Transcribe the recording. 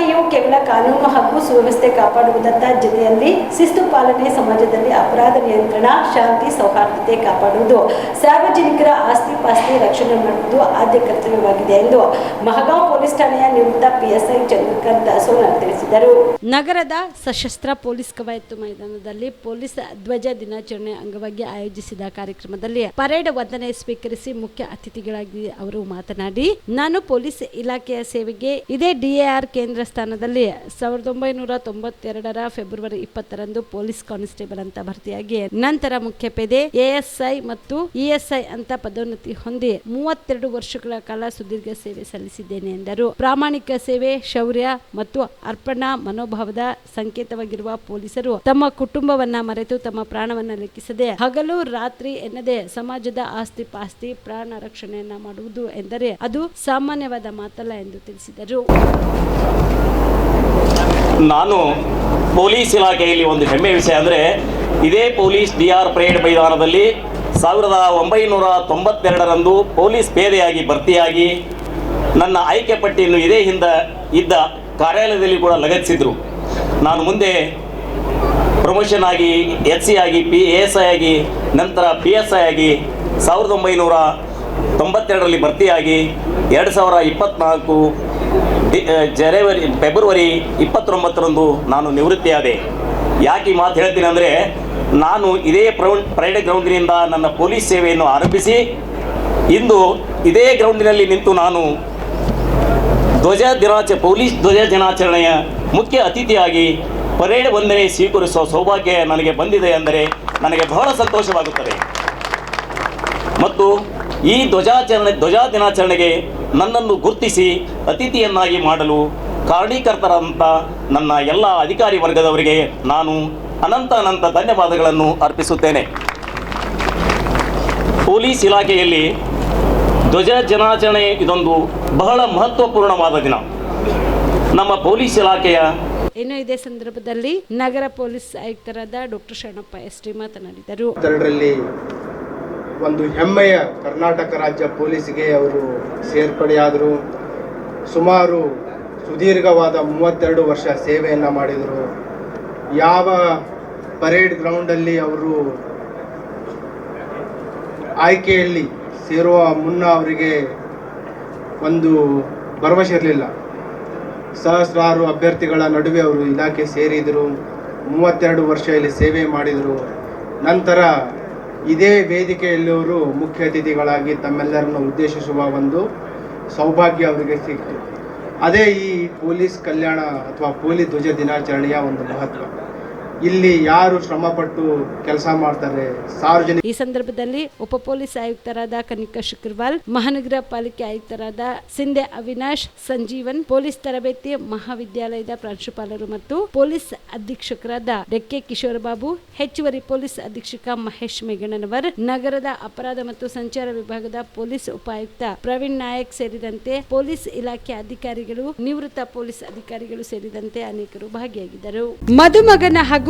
ಇಲಾಖೆಯು ಕೇವಲ ಕಾನೂನು ಹಕ್ಕು ಸುವ್ಯವಸ್ಥೆ ಕಾಪಾಡುವುದತ್ತ ಜಿಲ್ಲೆಯಲ್ಲಿ ಶಿಸ್ತು ಪಾಲನೆ ಸಮಾಜದಲ್ಲಿ ಅಪರಾಧ ನಿಯಂತ್ರಣ, ಶಾಂತಿ, ಸೌಹಾರ್ದತೆ ಕಾಪಾಡುವುದು, ಸಾರ್ವಜನಿಕರ ಆಸ್ತಿ ಪಾಸ್ತಿ ರಕ್ಷಣೆ ಮಾಡುವುದು ಆದ್ಯ ಕರ್ತವ್ಯವಾಗಿದೆ ಎಂದು ಮಹಗಾಂವ್ ಪೊಲೀಸ್ ಠಾಣೆಯ ನಿವೃತ್ತ ಪಿಎಸ್ಐ ಚಂದ್ರಕಾಂತ್ ಸೋನಾರ್ ತಿಳಿಸಿದರು. ನಗರದ ಸಶಸ್ತ್ರ ಪೊಲೀಸ್ ಕವಾಯತು ಮೈದಾನದಲ್ಲಿ ಪೊಲೀಸ್ ಧ್ವಜ ದಿನಾಚರಣೆ ಅಂಗವಾಗಿ ಆಯೋಜಿಸಿದ ಕಾರ್ಯಕ್ರಮದಲ್ಲಿ ಪರೇಡ್ ವಂದನೆ ಸ್ವೀಕರಿಸಿ ಮುಖ್ಯ ಅತಿಥಿಗಳಾಗಿ ಅವರು ಮಾತನಾಡಿ, ನಾನು ಪೊಲೀಸ್ ಇಲಾಖೆಯ ಸೇವೆಗೆ ಇದೇ ಡಿಎಆರ್ ಕೇಂದ್ರ ಸ್ಥಾನದಲ್ಲಿ ಸಾವಿರದ ಒಂಬೈನೂರ ತೊಂಬತ್ತೆರಡರ ಫೆಬ್ರವರಿ ಇಪ್ಪತ್ತರಂದು ಪೊಲೀಸ್ ಕಾನ್ಸ್ಟೇಬಲ್ ಅಂತ ಭರ್ತಿಯಾಗಿ ನಂತರ ಮುಖ್ಯ ಪೇದೆ ಎಎಸ್ಐ ಮತ್ತು ಇಎಸ್ಐ ಅಂತ ಪದೋನ್ನತಿ ಹೊಂದಿ ಮೂವತ್ತೆರಡು ವರ್ಷಗಳ ಕಾಲ ಸುದೀರ್ಘ ಸೇವೆ ಸಲ್ಲಿಸಿದ್ದೇನೆ ಎಂದರು. ಪ್ರಾಮಾಣಿಕ ಸೇವೆ, ಶೌರ್ಯ ಮತ್ತು ಅರ್ಪಣಾ ಮನೋಭಾವದ ಸಂಕೇತವಾಗಿರುವ ಪೊಲೀಸರು ತಮ್ಮ ಕುಟುಂಬವನ್ನ ಮರೆತು ತಮ್ಮ ಪ್ರಾಣವನ್ನ ಲೆಕ್ಕಿಸದೆ ಹಗಲು ರಾತ್ರಿ ಎನ್ನದೆ ಸಮಾಜದ ಆಸ್ತಿ ಪಾಸ್ತಿ ಪ್ರಾಣ ರಕ್ಷಣೆಯನ್ನ ಮಾಡುವುದು ಎಂದರೆ ಅದು ಸಾಮಾನ್ಯವಾದ ಮಾತಲ್ಲ ಎಂದು ತಿಳಿಸಿದರು. ನಾನು ಪೊಲೀಸ್ ಇಲಾಖೆಯಲ್ಲಿ ಒಂದು ಹೆಮ್ಮೆ ವಿಷಯ ಅಂದರೆ, ಇದೇ ಪೊಲೀಸ್ ಡಿ ಆರ್ ಪರೇಡ್ ಮೈದಾನದಲ್ಲಿ ಸಾವಿರದ ಒಂಬೈನೂರ ತೊಂಬತ್ತೆರಡರಂದು ಪೊಲೀಸ್ ಪೇದೆಯಾಗಿ ಭರ್ತಿಯಾಗಿ ನನ್ನ ಆಯ್ಕೆ ಪಟ್ಟಿಯನ್ನು ಇದೇ ಹಿಂದ ಇದ್ದ ಕಾರ್ಯಾಲಯದಲ್ಲಿ ಕೂಡ ಲಗತ್ತಿಸಿದ್ರು. ನಾನು ಮುಂದೆ ಪ್ರಮೋಷನ್ ಆಗಿ ಎಚ್ ಸಿ ಆಗಿ, ಪಿ ಎಸ್ ಐ ಆಗಿ, ನಂತರ ಪಿ ಎಸ್ ಐ ಆಗಿ ಸಾವಿರದ ಒಂಬೈನೂರ ತೊಂಬತ್ತೆರಡರಲ್ಲಿ ಭರ್ತಿಯಾಗಿ, ಎರಡು ಸಾವಿರ ಇಪ್ಪತ್ತ್ನಾಲ್ಕು ಜನವರಿ, ಫೆಬ್ರವರಿ ಇಪ್ಪತ್ತೊಂಬತ್ತರಂದು ನಾನು ನಿವೃತ್ತಿಯಾದೆ. ಯಾಕೆ ಮಾತು ಹೇಳ್ತೀನಿ ಅಂದರೆ, ನಾನು ಇದೇ ಪ್ರೌಂಡ್, ಪರೇಡ್ ಗ್ರೌಂಡಿನಿಂದ ನನ್ನ ಪೊಲೀಸ್ ಸೇವೆಯನ್ನು ಆರಂಭಿಸಿ, ಇಂದು ಇದೇ ಗ್ರೌಂಡಿನಲ್ಲಿ ನಿಂತು ನಾನು ಧ್ವಜ ದಿನಾಚ, ಪೊಲೀಸ್ ಧ್ವಜ ದಿನಾಚರಣೆಯ ಮುಖ್ಯ ಅತಿಥಿಯಾಗಿ ಪರೇಡ್ ವಂದನೆ ಸ್ವೀಕರಿಸುವ ಸೌಭಾಗ್ಯ ನನಗೆ ಬಂದಿದೆ ಅಂದರೆ ನನಗೆ ಬಹಳ ಸಂತೋಷವಾಗುತ್ತದೆ. ಮತ್ತು ಈ ಧ್ವಜಾಚರಣೆ, ಧ್ವಜ ದಿನಾಚರಣೆಗೆ ನನ್ನನ್ನು ಗುರುತಿಸಿ ಅತಿಥಿಯನ್ನಾಗಿ ಮಾಡಲು ಕಾರಣೀಕರ್ತರಂತ ನನ್ನ ಎಲ್ಲ ಅಧಿಕಾರಿ ವರ್ಗದವರಿಗೆ ನಾನು ಅನಂತ ಅನಂತ ಧನ್ಯವಾದಗಳನ್ನು ಅರ್ಪಿಸುತ್ತೇನೆ. ಪೊಲೀಸ್ ಇಲಾಖೆಯಲ್ಲಿ ಧ್ವಜ ಜನಾಚರಣೆ ಇದೊಂದು ಬಹಳ ಮಹತ್ವಪೂರ್ಣವಾದ ದಿನ. ನಮ್ಮ ಪೊಲೀಸ್ ಇಲಾಖೆಯ ಇನ್ನು ಇದೇ ಸಂದರ್ಭದಲ್ಲಿ ನಗರ ಪೊಲೀಸ್ ಆಯುಕ್ತರಾದ ಡಾಕ್ಟರ್ ಶರಣಪ್ಪ ಎಸ್ ಟಿ ಮಾತನಾಡಿದರು. ಒಂದು ಹೆಮ್ಮೆಯ ಕರ್ನಾಟಕ ರಾಜ್ಯ ಪೊಲೀಸ್ಗೆ ಅವರು ಸೇರ್ಪಡೆಯಾದರು. ಸುಮಾರು ಸುದೀರ್ಘವಾದ ಮೂವತ್ತೆರಡು ವರ್ಷ ಸೇವೆಯನ್ನು ಮಾಡಿದರು. ಯಾವ ಪರೇಡ್ ಗ್ರೌಂಡಲ್ಲಿ ಅವರು ಆಯ್ಕೆಯಲ್ಲಿ ಸೇರುವ ಮುನ್ನ ಅವರಿಗೆ ಒಂದು ಭರವಸೆ ಇರಲಿಲ್ಲ. ಸಹಸ್ರಾರು ಅಭ್ಯರ್ಥಿಗಳ ನಡುವೆ ಅವರು ಇಲಾಖೆ ಸೇರಿದರು. ಮೂವತ್ತೆರಡು ವರ್ಷ ಇಲ್ಲಿ ಸೇವೆ ಮಾಡಿದರು. ನಂತರ ಇದೇ ವೇದಿಕೆಯಲ್ಲಿ ಅವರು ಮುಖ್ಯ ಅತಿಥಿಗಳಾಗಿ ತಮ್ಮೆಲ್ಲರನ್ನು ಉದ್ದೇಶಿಸುವ ಒಂದು ಸೌಭಾಗ್ಯ ಅವರಿಗೆ ಸಿಕ್ತು ಅದೇ ಈ ಪೊಲೀಸ್ ಕಲ್ಯಾಣ ಅಥವಾ ಪೊಲೀಸ್ ಧ್ವಜ ದಿನಾಚರಣೆಯ ಒಂದು ಮಹತ್ವ. ಇಲ್ಲಿ ಯಾರು ಶ್ರಮಪಟ್ಟು ಕೆಲಸ ಮಾಡ್ತಾರೆ ಸಾರ್ವಜನಿಕ ಈ ಸಂದರ್ಭದಲ್ಲಿ ಉಪ ಪೊಲೀಸ್ ಆಯುಕ್ತರಾದ ಕನಿಕಾ ಶುಕ್ರವಾಲ್, ಮಹಾನಗರ ಪಾಲಿಕೆ ಆಯುಕ್ತರಾದ ಸಿಂಧೆ ಅವಿನಾಶ್, ಸಂಜೀವನ್, ಪೊಲೀಸ್ ತರಬೇತಿ ಮಹಾವಿದ್ಯಾಲಯದ ಪ್ರಾಂಶುಪಾಲರು ಮತ್ತು ಪೊಲೀಸ್ ಅಧೀಕ್ಷಕರಾದ ಡೆಕ್ಕೆ ಕಿಶೋರ್ ಬಾಬು, ಹೆಚ್ಚುವರಿ ಪೊಲೀಸ್ ಅಧೀಕ್ಷಕ ಮಹೇಶ್ ಮೇಘಣ್ಣನವರ್, ನಗರದ ಅಪರಾಧ ಮತ್ತು ಸಂಚಾರ ವಿಭಾಗದ ಪೊಲೀಸ್ ಉಪಾಯುಕ್ತ ಪ್ರವೀಣ್ ನಾಯಕ್ ಸೇರಿದಂತೆ ಪೊಲೀಸ್ ಇಲಾಖೆ ಅಧಿಕಾರಿಗಳು, ನಿವೃತ್ತ ಪೊಲೀಸ್ ಅಧಿಕಾರಿಗಳು ಸೇರಿದಂತೆ ಅನೇಕರು ಭಾಗಿಯಾಗಿದ್ದರು. ಮದುಮಗನ ಹಾಗೂ